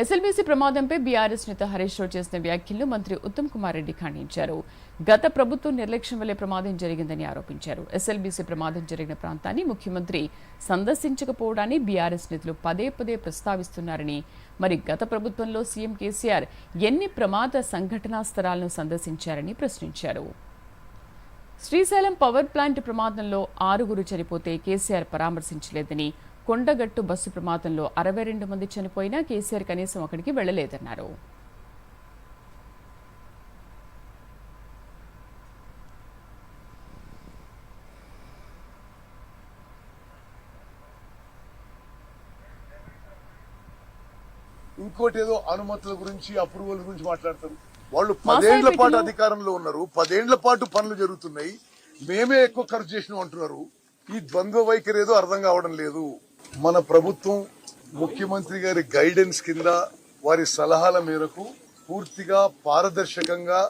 SLBC ప్రమాదంపై BRS నేత హరీష్ రావు చేసిన వ్యాఖ్యలను మంత్రి ఉత్తమ్ కుమార్ రెడ్డి ఖండించారు. గత ప్రభుత్వం నిర్లక్ష్యం వల్లే ప్రమాదం జరిగిందని ఆరోపించారు. ఎస్ఎల్బీసీ ప్రమాదం జరిగిన ప్రాంతాన్ని ముఖ్యమంత్రి సందర్శించకపోవడాన్ని బీఆర్ఎస్ నేతలు పదే పదే ప్రస్తావిస్తున్నారని మరి గత ప్రభుత్వంలో సీఎం కేసీఆర్ ఎన్ని ప్రమాద సంఘటనా స్థలాలను సందర్శించారని ప్రశ్నించారు. శ్రీశైలం పవర్ ప్లాంట్ ప్రమాదంలో ఆరుగురు చనిపోతే కేసీఆర్ పరామర్శించలేదని కొండగట్టు బస్సు ప్రమాదంలో అరవై రెండు మంది చనిపోయినా కేసీఆర్ కనీసం అక్కడికి వెళ్ళలేదన్నారు ఇంకోటి ఏదో అనుమతుల గురించి అప్రూవల్ గురించి మాట్లాడతారు. వాళ్ళు సైడ్ పాటు అధికారంలో ఉన్నారు. పదేండ్ల పాటు పనులు జరుగుతున్నాయి. మేమే ఎక్కువ ఖర్చు చేసినాం అంటున్నారు. ఈ ద్వంద్వ వైఖరి ఏదో అర్థం కావడం లేదు. మన ప్రభుత్వం ముఖ్యమంత్రి గారి గైడెన్స్ కింద వారి సలహాల మేరకు పూర్తిగా పారదర్శకంగా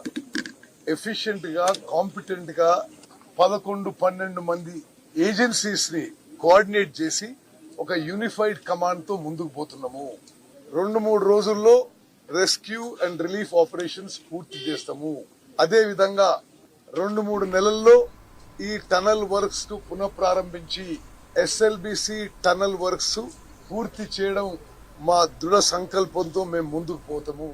ఎఫిషియెంట్గా కాంపిటెంట్గా పదకొండు పన్నెండు మంది ఏజెన్సీస్ని కోఆర్డినేట్ చేసి ఒక యూనిఫైడ్ కమాండ్తో ముందుకు పోతున్నాము. రెండు మూడు రోజుల్లో రెస్క్యూ అండ్ రిలీఫ్ ఆపరేషన్స్ పూర్తి చేస్తాము. అదే విధంగా రెండు మూడు నెలల్లో ఈ టనల్ వర్క్స్ను పునఃప్రారంభించి ఎస్ఎల్బిసి టనల్ వర్క్స్ పూర్తి చేయడం మా దృఢ సంకల్పంతో మేము ముందుకు పోతాము.